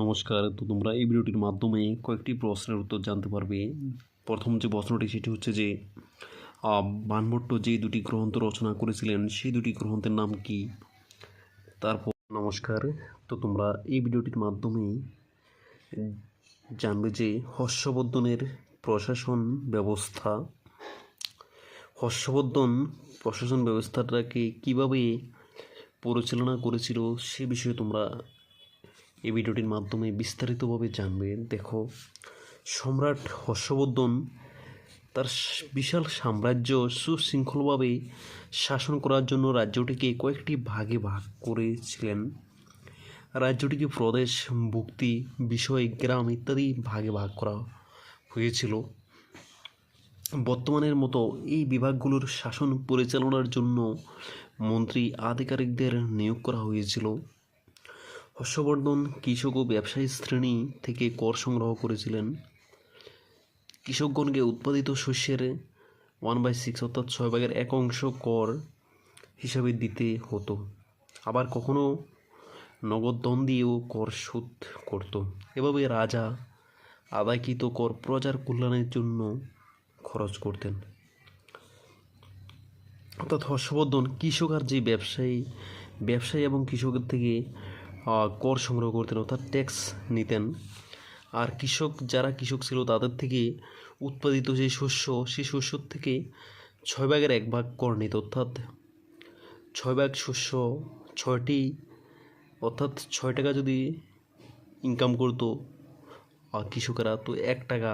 নমস্কার, তো তোমরা এই ভিডিওটির মাধ্যমে কয়েকটি প্রশ্নের উত্তর জানতে পারবে। প্রথম যে প্রশ্নটি, সেটি হচ্ছে যে বানভট্ট যে দুটি গ্রন্থ রচনা করেছিলেন, সেই দুটি গ্রন্থের নাম কি? তারপর নমস্কার, তো তোমরা এই ভিডিওটির মাধ্যমে জানবে যে হর্ষবর্ধনের প্রশাসন ব্যবস্থা, হর্ষবর্ধন প্রশাসন ব্যবস্থাটাকে কীভাবে পরিচালনা করেছিল সে বিষয়ে তোমরা এই ভিডিওটির মাধ্যমে বিস্তারিতভাবে জানবেন দেখো, সম্রাট হর্ষবর্ধন তার বিশাল সাম্রাজ্য সুশৃঙ্খলভাবে শাসন করার জন্য রাজ্যটিকে কয়েকটি ভাগে ভাগ করেছিলেন। রাজ্যটিকে প্রদেশ, ভুক্তি, বিষয়, গ্রাম ইত্যাদি ভাগে ভাগ করা হয়েছিল। বর্তমানের মতো এই বিভাগগুলোর শাসন পরিচালনার জন্য মন্ত্রী, আধিকারিকদের নিয়োগ করা হয়েছিল। হর্ষবর্ধন কৃষক ও ব্যবসায়ী শ্রেণি থেকে কর সংগ্রহ করেছিলেন। কৃষকগণকে উৎপাদিত শস্যের ওয়ান বাই সিক্স অর্থাৎ ছয় ভাগের এক অংশ কর হিসাবে দিতে হতো। আবার কখনো নগদ ধন দিয়েও কর শোধ করত। এভাবে রাজা আদায়কৃত কর প্রজার কল্যাণের জন্য খরচ করতেন। অর্থাৎ হর্ষবর্ধন কৃষক আর যে ব্যবসায়ী ব্যবসায়ী এবং কৃষকের থেকে কর সংগ্রহ করতেন অর্থাৎ ট্যাক্স নিতেন। আর কৃষক যারা কৃষক ছিল, তাদের থেকে উৎপাদিত যে শস্য, সেই শস্যর থেকে ছয় ভাগের এক ভাগ কর নিত। অর্থাৎ ছয় ভাগ শস্য ছয়টি, অর্থাৎ ছয় টাকা যদি ইনকাম করতো কৃষকেরা, তো এক টাকা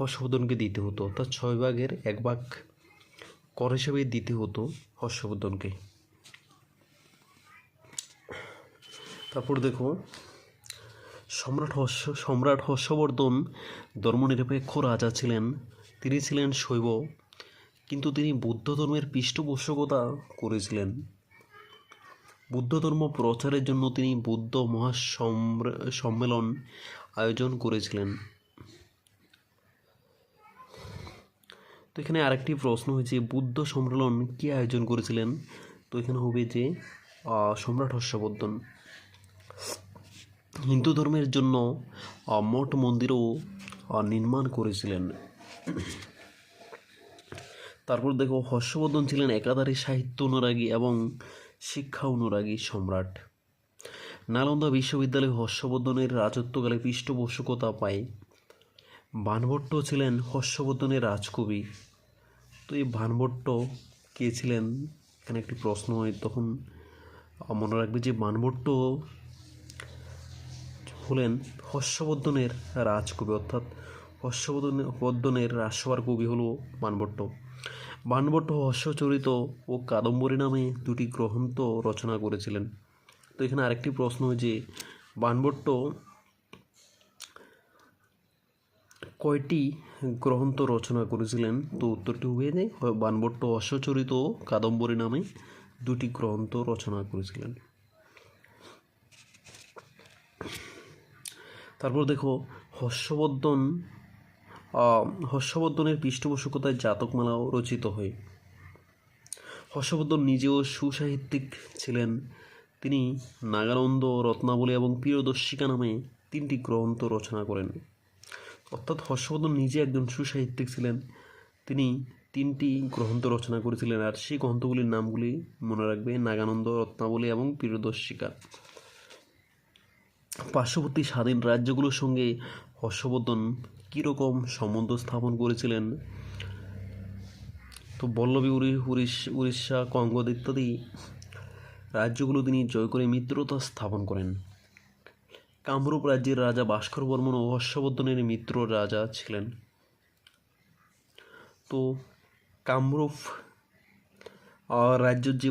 হর্ষবর্ধনকে দিতে হতো। অর্থাৎ ছয় ভাগের এক ভাগ কর হিসেবে দিতে হতো হর্ষবর্ধনকে। তারপর দেখো, সম্রাট হর্ষ, সম্রাট হর্ষবর্ধন ধর্মনিরপেক্ষ রাজা ছিলেন। তিনি ছিলেন শৈব, কিন্তু তিনি বৌদ্ধ ধর্মের পৃষ্ঠপোষকতা করেছিলেন। বুদ্ধ ধর্ম প্রচারের জন্য তিনি বুদ্ধ সম্মেলন আয়োজন করেছিলেন। তো এখানে আরেকটি প্রশ্ন হয়েছে, বুদ্ধ সম্মেলন কে আয়োজন করেছিলেন? তো এখানে হবে যে সম্রাট হর্ষবর্ধন। হিন্দু ধর্মের জন্য মঠ মন্দিরও নির্মাণ করেছিলেন। তারপর দেখো, হর্ষবর্ধন ছিলেন একাধারে সাহিত্য অনুরাগী এবং শিক্ষা অনুরাগী সম্রাট। নালন্দা বিশ্ববিদ্যালয়ে হর্ষবর্ধনের রাজত্বকালে পৃষ্ঠপোষকতা পায়। বানভট্ট ছিলেন হর্ষবর্ধনের রাজকবি। তো এই বানভট্ট কে ছিলেন? এখানে একটি প্রশ্ন হয়, তখন মনে রাখবে যে বানভট্ট হলেন হর্ষবর্ধনের রাজকবি, অর্থাৎ হর্ষবর্ধনের, বর্ধনের রাজসভার কবি হলো বানভট্ট বানভট্ট হর্ষচরিত ও কাদম্বরী নামে দুটি গ্রন্থ রচনা করেছিলেন। তো এখানে আরেকটি প্রশ্ন যে বানভট্ট কয়টি গ্রন্থ রচনা করেছিলেন? তো উত্তরটি হয়ে যায় বানভট্ট ও কাদম্বরী নামে দুটি গ্রন্থ রচনা করেছিলেন। তারপর দেখো হর্ষবর্ধন হর্ষবর্ধনের পৃষ্ঠপোষকতায় জাতকমালাও রচিত হয়। হর্ষবর্ধন নিজেও সুসাহিত্যিক ছিলেন। তিনি নাগানন্দ রত্নাবলী এবং প্রিয়দর্শিকা নামে তিনটি গ্রন্থ রচনা করেন। অর্থাৎ হর্ষবর্ধন নিজে একজন সুসাহিত্যিক ছিলেন। তিনি তিনটি গ্রন্থ রচনা করেছিলেন আর সেই গ্রন্থগুলির নামগুলি মনে রাখবে নাগানন্দ রত্নাবলী এবং প্রিয়দর্শিকা। পার্শ্ববর্তী স্বাধীন রাজ্যগুলোর সঙ্গে হর্ষবর্ধন কীরকম সম্বন্ধ স্থাপন করেছিলেন? তো বল্লভী উড়ি- উড়িষ- উড়িষ্যা, কঙ্গদ ইত্যাদি রাজ্যগুলো তিনি জয় করে মিত্রতা স্থাপন করেন। কামরূপ রাজ্যের রাজা ভাস্কর বর্মন ও হর্ষবর্ধনের মিত্র রাজা ছিলেন। তো কামরূপ রাজ্যের যে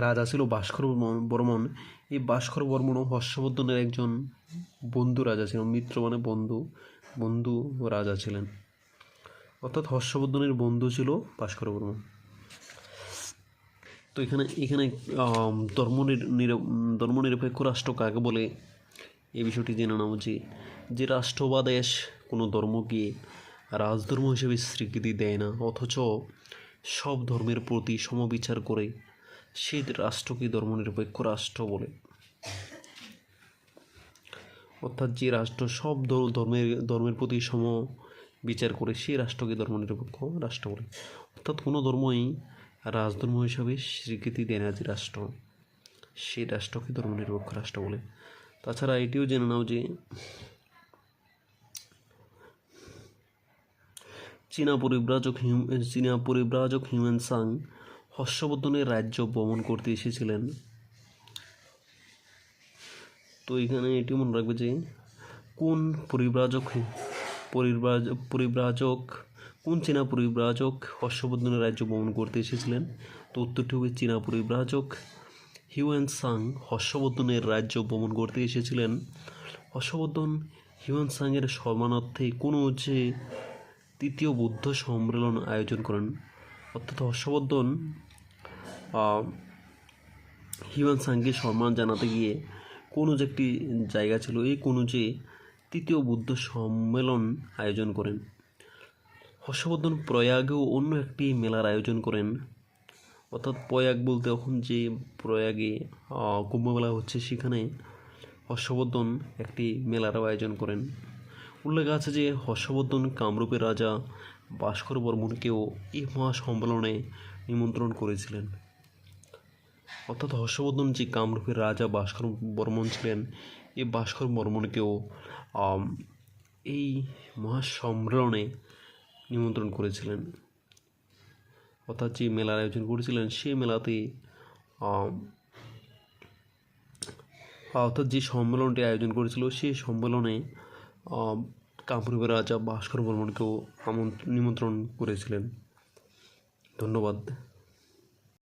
রাজা ছিল ভাস্কর বর্মন- এই ভাস্কর বর্মন ও হর্ষবর্ধনের একজন বন্ধু রাজা ছিলেন, মিত্র মানে বন্ধু বন্ধু রাজা ছিলেন। অর্থাৎ হর্ষবর্ধনের বন্ধু ছিল ভাস্কর বর্মন। তো এখানে এখানে ধর্ম ধর্মনিরপেক্ষ রাষ্ট্র কাকে বলে? এই বিষয়টি জেনে নেওয়া উচিত যে রাষ্ট্র বা দেশ কোনো ধর্মকে রাজধর্ম হিসেবে স্বীকৃতি দেয় না, অথচ সব ধর্মের প্রতি সমবিচার করে সেই রাষ্ট্রকে ধর্মনিরপেক্ষ রাষ্ট্র বলে? অর্থাৎ যে রাষ্ট্র সব ধর- ধর্মের ধর্মের প্রতি সম বিচার করে, সেই রাষ্ট্রকে ধর্মনিরপেক্ষ রাষ্ট্র বলে? অর্থাৎ কোনো ধর্মই রাজধর্ম হিসাবে স্বীকৃতি দেয় না যে রাষ্ট্র। সেই রাষ্ট্রকে ধর্মনিরপেক্ষ রাষ্ট্র বলে? তাছাড়া এটিও জেনে নাও যে চীনা পরিব্রাজক হিউ- চীনা পরিব্রাজক হিউয়েন সাং হর্ষবর্ধনের রাজ্য ভ্রমণ করতে এসেছিলেন। তো এখানে এটি মনে রাখবে যে কোন পরিব্রাজক পরিব্রাজ পরিব্রাজক, কোন চীনা পরিব্রাজক হর্ষবর্ধনের রাজ্য ভ্রমণ করতে এসেছিলেন? তো উত্তরটি হবে চীনা পরিব্রাজক হিউয়েন সাং হর্ষবর্ধনের রাজ্য ভ্রমণ করতে এসেছিলেন। হর্ষবর্ধন হিউয়েন সাংয়ের সম্মানার্থে কোনো যে তৃতীয় বৌদ্ধ সম্মেলন আয়োজন করেন অর্থাৎ হর্ষবর্ধন হিউয়েন সাংকে সম্মান জানাতে গিয়ে কোনো যে একটি জায়গা ছিল, এই কোনো যে তৃতীয় বুদ্ধ সম্মেলন আয়োজন করেন। হর্ষবর্ধন প্রয়াগেও অন্য একটি মেলার আয়োজন করেন। অর্থাৎ প্রয়াগ বলতে এখন যে প্রয়াগে কুম্ভমেলা হচ্ছে, সেখানে হর্ষবর্ধন একটি মেলারও আয়োজন করেন। উল্লেখ আছে যে হর্ষবর্ধন কামরূপের রাজা ভাস্কর বর্মনকেও এই মহাসম্মেলনে নিমন্ত্রণ করেছিলেন। অর্থাৎ হর্ষবর্ধন যে কামরূপের রাজা ভাস্কর বর্মন ছিলেন। এই ভাস্কর বর্মনকেও এই মহাসম্মেলনে নিমন্ত্রণ করেছিলেন। অর্থাৎ যে মেলার আয়োজন করেছিলেন সেই মেলাতে অর্থাৎ যে সম্মেলনটি আয়োজন করেছিল সেই সম্মেলনে কামরূপের রাজা ভাস্কর বর্মনকেও আমন্ত্রণ নিমন্ত্রণ করেছিলেন। ধন্যবাদ।